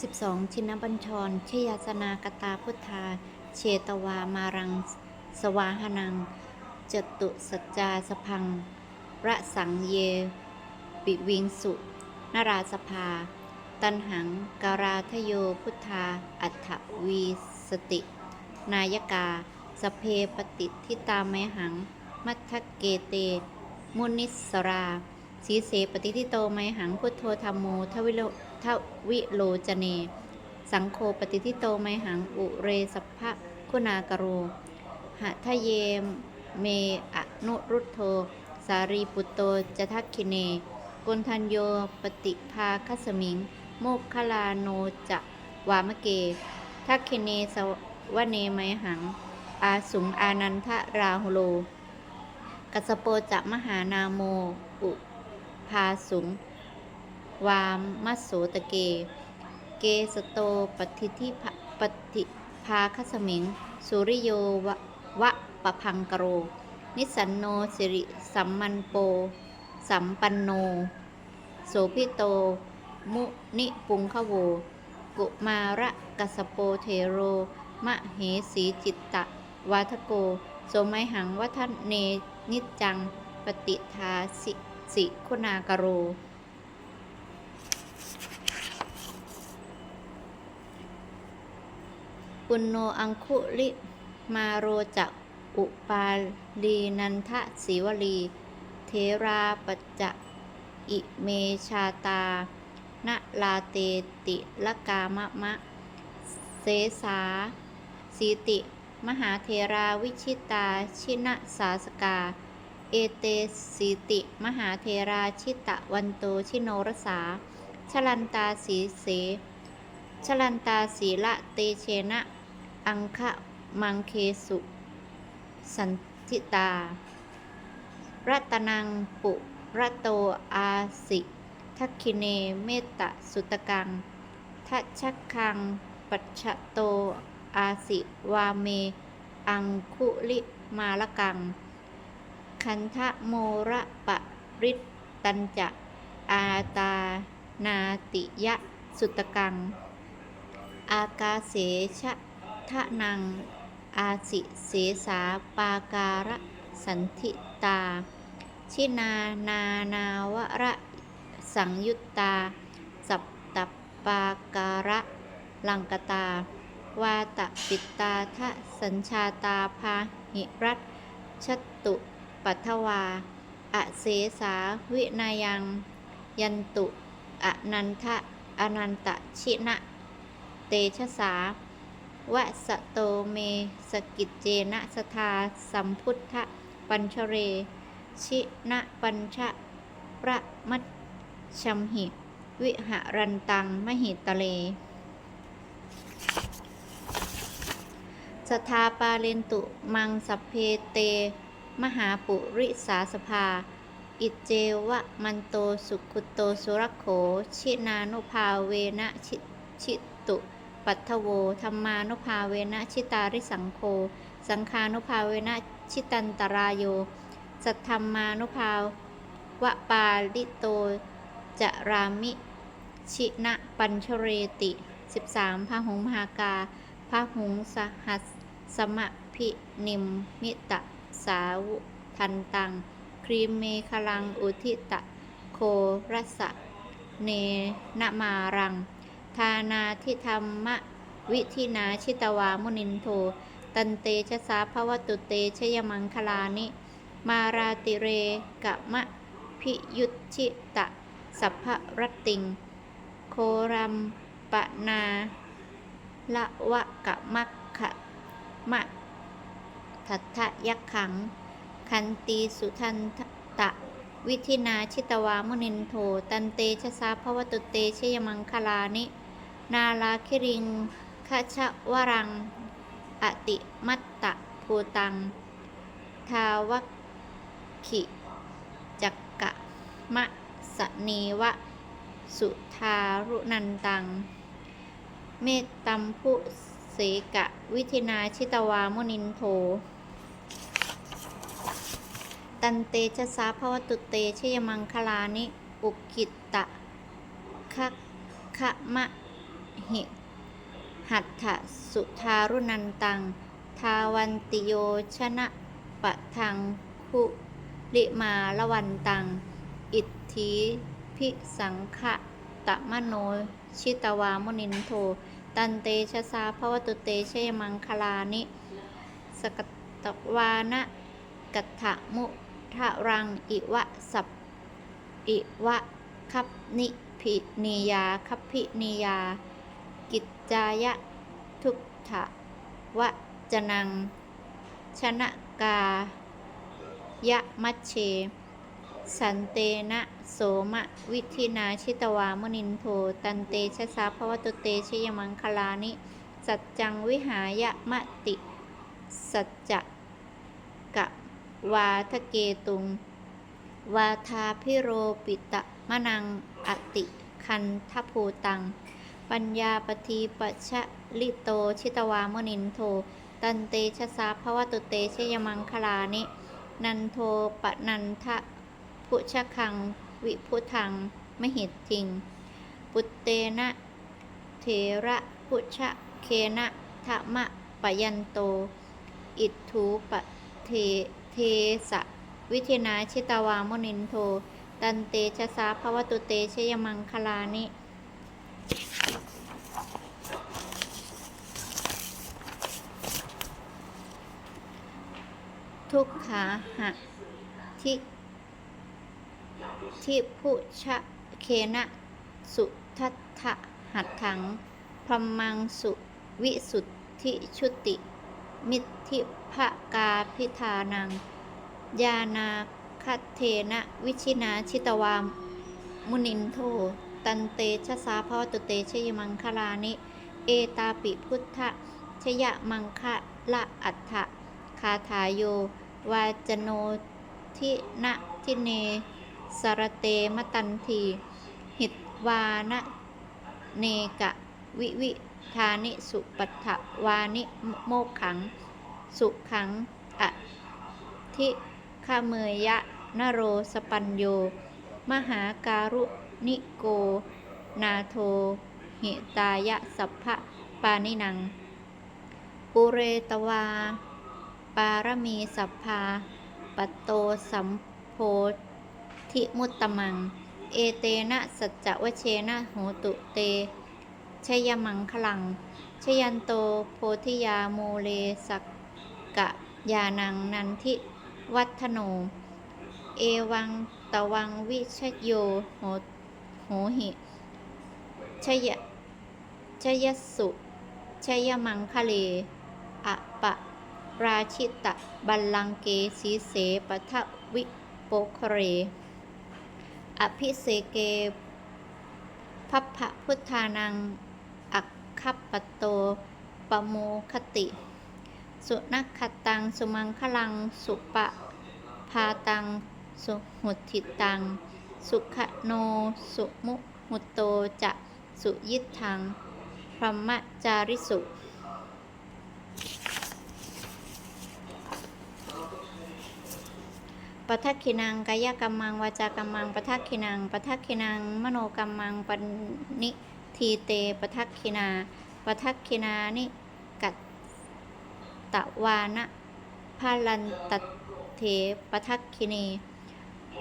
12 ชินบัญชร ชยาสนากตาพุทธา เชตวามารัง สวาหนัง จตุสัจจาสพัง ระสังเย ปิวิงสุ นราสภา ตันหังการาทโยพุทธา อัฏฐวีสติ นายกา สเพปฏิทิตาไมหัง มัทเกเต มุนิสรา สีเสปฏิทิโตไมหังพุทโธธรรมโมทวิโล ทวิโลจเน สังโฆปฏิทิโตไมหังอุเรสัพพะคุณากโรหะทะเยเมอนุรุตโธ สารีปุตโตจะทักคิเนกุณทัญโยปฏิภาคัสมิง โมกขลาโนจะวามเก ทักคิเนสวเนไมหัง อาสุงอานันทราหุโล กัสโปจะมหานาโม อุพาสุง วามมัสโสตะเก เกสโตปฏิทิปฏิภาคสมิง สุริโยวะวะปะพังกโร นิสันโนสิริสัมมันโป สัมปันโน โสพิโต มุนิปุงขโว กุมาระกัสโปเทโร มะเหสีจิตตะ วาทโก โสไมหังวัฒเนนิจจัง ปฏิทาสิสิคุณากโร ปุณโนอังคุลิมาโรจะอุปาลีนันทะสีวลี เทราปัจจะอิเมชาตาณลาเตติละกามะมะ เสสาสีติ มหาเทราวิชิตาชินะสาสกา เอเตสีติ มหาเทราชิตะวันโตชิโนรสา ชลันตาสีเส ชลันตาสีละเตเชนะ อังคะมังเคสุ สันทิตา รัตนังปุระโตอาสิทักคิเนเมตตสุตกังทัชชักคัง ปัจฉโต อาสิวาเม อังคุลิมาละกัง คันทะโมระปะริตตันจะ อาตา นาติยะ สุตกัง อากาเสชะ ทะนัง อาสิเสสาปาการะสันทิตา ชินานานาวระสังยุตตา สัปตปปาการะลังกตา วาตปิตาทะสัญชาตาพาหิรัตชตุปัทวา อเสสาวินายัง ยันตุ อนันทะอนันตชินะ เตชะสา วะสะโตเมสกิจเจนะสทาสัมพุทธปัญชเร ชินะปัญชะประมัชชัมหิ วิหารันตังมหิตเล สทาปาเลนตุมังสเพเต มหาปุริสาสภา อิเจวะมันโตสุขุโตสุรโข ชินานุภาเวนะชิชิตุ ปัทโว ธรรมานุภาเวนะชิตาริสังโฆสังคานุภาเวนะชิตันตรายโย สัทธรรมานุภาวะปาลิโต จะรามิชินะปัญชเรติ 13พาหุงมหากาพาหุงสหัสสมะพินิมมิตะสาวุทันตัง ครีมเมคลังอุทิตะ โครสะ เนนมารัง ทานาทิธรรมวิธินาชิตวามุนินโท ตันเตชะสาภวตุเตชยมังคลานิ มาราติเรกะมะพิยุตชิตะ สัพพรติง โครัมปะนาละวะกะมักขะมะทัทธยักขัง คันตีสุทันตะ วิธินาชิตวามุนินโท ตันเตชะสาภวตุเตชยมังคลานิ นาลาคิริงคชะวรัง อติมัตตะภูตัง ทาวัคขิจักกะมะสนีวะ สุทารุนันตัง เมตตัมพุเสกะวิธินาชิตวามุนินโท ตันเตชะสาภวตุเตชยมังคลานิ อุกิตตะคะคะมะ หิหัตถสุทารุนันตัง ทาวันติโยชนะปะทังคุลิมาละวันตัง อิทธิพิสังขะตะมโน ชิตวามุนินโท ตันเตชะสาภวตุเตชยมังคลานิ สกตวานะกัตถะมุทะรัง อิวะสัพอิวะคัพนิพินียาคัพพินียา จายะทุกถะวะจนัง ชนะกายะมัชเช สันเตนะโสมะวิธินาชิตวามนินโท ตันเตชะสาภวตุเตชยมังคลานิ สัจจังวิหายะมะติ สัจจะกะวาทะเกตุง วาทาพิโรปิตะมะนังอติคันทภูตัง ปัญญาปทีปชะลิโตชิตวามนินโท ตันเตชะสาภวตุเตชยมังคลานิ นันโทปนันทะพุชะคัง วิพุทังมหิตทิง ปุตเตนะเถระพุชะเคนะทะมะปยันโต อิทูปเทเทสะวิธินาชิตาวามนินโท ตันเตชะสาภวตุเตชยมังคลานิ ทุกขาหะทิทิพุชะเคนะสุทัตถะหัตถังพรหมังสุวิสุทธิชุติ มิทิภกาพิธานัง ยานาคัตเทนะวิชินาชิตวามมุนินโท ตันเตชะสาภวตุเตชยมังคลานิ เอตาปิพุทธชยมังคะละอัฏฐะคาถาโย วาจโนทินะทิเน สรเตมตันที หิตวานะเนกะ วิวิธานิสุปัฏฐวานิโมกขัง สุขังอะทิขเมยยะนโรสปัญโย มหาการุ นิโก นาโท หิตายะสัพพะปานินัง ปุเรตวา ปารมีสัพพา ปโตสัมโพธิมุตตมัง เอเตนะสัจวเชนะโหตุเต ชยมังคลัง ชยันโตโพธิยาโมเลสักกะยานังนันทิวัฒโน เอวังตวังวิชโยโห โหหิชยชยสุชยมังคะเลอะปะ ราชิตะ บัลลังเกสีเสปทะวิโปคเร อภิเสเกพัพพะพุทธานัง อักคัปปโต ปโมคติ สุนักขตัง สุมังคลัง สุปะ พาตัง สุหุติตัง สุขโน สุมุหุตโตจะสุยิทังพรหมจาริสุปทักขินังกายกรรมัง วาจากรรมังปทักขินังปทักขินัง มโนกรรมังปนิทีเตปทักขินาปทักขินานิกัตตะวานะพาลันตเถปทัก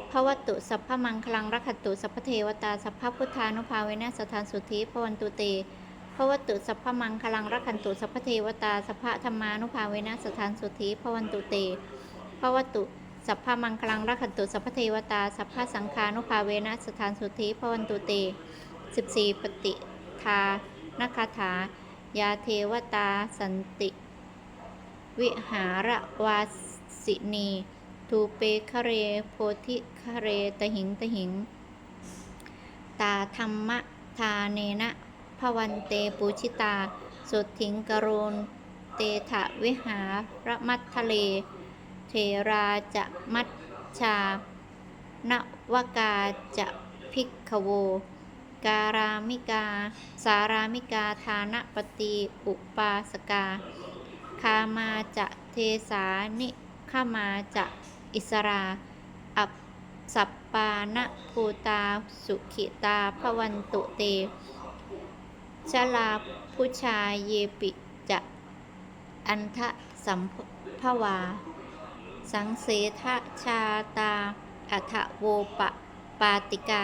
ขินีภวตุสัพพมังคลังรักขตุสัพพเทวตาสัพพพุทธานุภาเวนะสถานสุทธิพวันตุเตภวตุสัพพมังคลังรักขันตุสัพเทวตาสัพพธรรมานุภาเวนะสถานสุทธิพวันตุเตภวตุสัพพมังคลังรักขันตุสัพเทวตาสัพพสังฆานุภาเวนะสถานสุทธิพวันตุเต14ปฏิทานคาถา ยาเทวตาสันติ วิหารวาสินี ทูเปคะเรโพธิคะเรตหิงตหิง ตาธรรมทาเนนะพวันเตปูชิตา สุดถิงกรุณเตถะวิหาระมัททะเล เทราจะมัชชานวกาจะพิกขโว การามิกา สารามิกาทานปฏิอุปาสกา คามาจะเทสานิขามาจะ อิสรา อัปสัปปานะภูตา สุขิตาพวันตุเต ชลาผู้ชายเยปิจะอันทะสัมภวา สังเสทชาตาอัฐโวปะปาติกา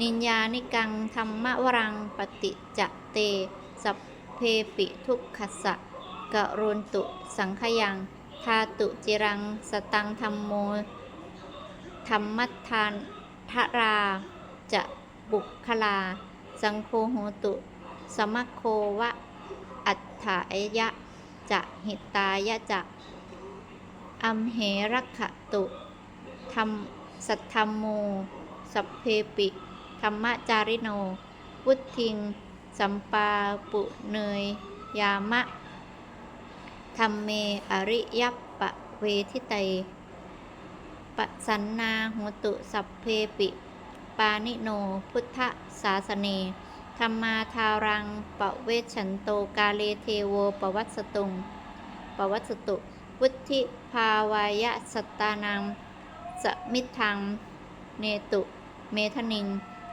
นินยานิกังธรรมวรังปฏิจะเต สัพเพปิทุกขสะ กะรุนตุสังขยังทาตุจิรัง สตังธรรมโมธรรมัทานทรา จะบุคคลา สังโฆโหตุ สมัคโควะ อัฏฐายะ จะหิตายะจะอัมเหรักขตุธรรมสัทธรรมโม สัพเพปิธรรมจาริโนพุทิง สัมปาปุเนย ยามะ ธรรมเมอริยปปะเวทิไตยปสันนาโหตุสัพเพปิ ปานิโนพุทธศาสเนธรรมาทารังปะเวชันโตกาเลเทโวปวัสสตุงปวัสสตุ วุธิภาวายะสตตานังสมิทัง เนตุ เมทนิง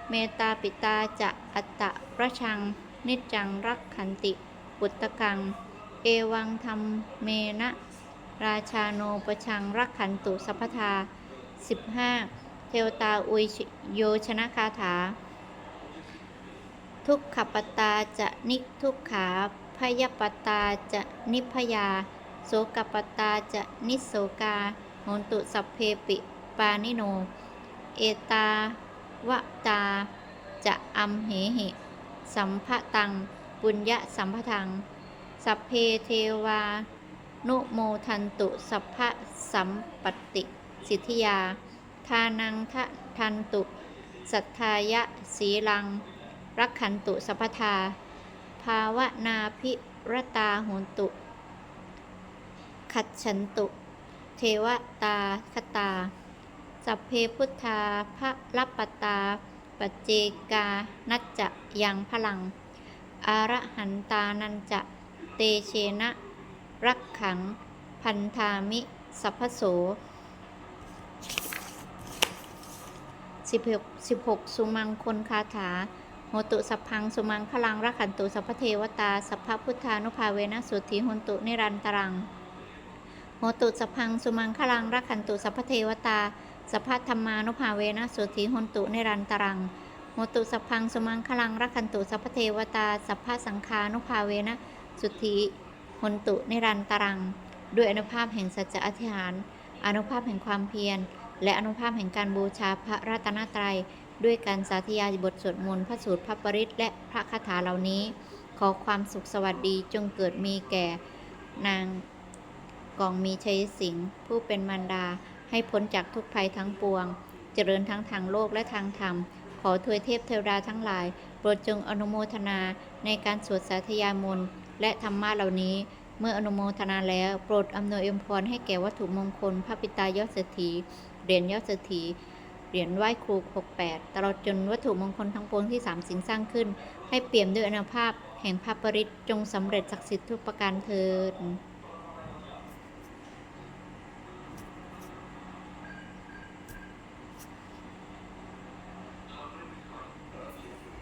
เมตาปิตาจะอัตตะประชัง นิจังรักขันติ ปุตตะกัง เอวังธรรมเมนะ ราชาโนประชังรักขันตุสัพพทา 15 เทวตาอุยโยชนะคาถา ทุกขปตาจะนิทุกขาพยปตาจะนิพยา โสกปตาจะนิโสกาโหนตุสัพเพปิปานิโน เอตาวะตาจะอัมเหหิ สัมภตัง ปุญญะสัมภทัง สัพเพเทวา นุโมทันตุสัพพะสัมปติสิทธิยา ทานังทะทันตุ สัทธายะสีลัง รักขันตุสัพพทา ภาวนาพิรตาโหนตุ ขัดฉันตุ เทวตาคตา สัพเพพุทธาพระรัปปตา ปัจเจกา นัจจะยังพลัง อารหันตานันจะ เตเชนะ รักขัง พันธามิสัพพโส16 16 สุมังคลคาถาโหตุสัพพัง สุมังคลังรักขันตุสัพพเทวตา สัพพพุทธานุภาเวนะสุทธิหนตุนิรันตรังโหตุสัพพัง สุมังคลังรักขันตุสัพพเทวตา สัพพธรรมานุภาเวนะสุทธิหนตุนิรันตรังโหตุสัพพัง สุมังคลังรักขันตุสัพพเทวตา สัพพสังฆานุภาเวนะ สุทธิหนตุนิรันตรัง ด้วยอนุภาพแห่งสัจจะอธิษฐานอนุภาพแห่งความเพียร และอนุภาพแห่งการบูชาพระรัตนตรัย ด้วยการสาธยายบทสวดมนต์พระสูตรพระปริตและพระคาถาเหล่านี้ ขอความสุขสวัสดีจงเกิดมีแก่นางกองมีชัยสิงห์ผู้เป็นมารดาให้พ้นจากทุกภัยทั้งปวง เจริญทั้งทางโลกและทางธรรม ขอทวยเทพเทวดาทั้งหลาย โปรดจงอนุโมทนาในการสวดสาธยายมนต์ และธรรมะเหล่านี้เมื่ออนุโมทนาแล้ว โปรดอำนวยอมพรให้แก่วัตถุมงคลพระปิตายอดเศรษฐีเหรียญยอดเศรษฐีเหรียญไหว้ครู 68 ตลอดจนวัตถุมงคลทั้งปวงที่สามสิ่งสร้างขึ้น ให้เปี่ยมด้วยอนุภาพแห่งพระปริตจงสำเร็จศักดิ์สิทธิ์ทุกประการเทิน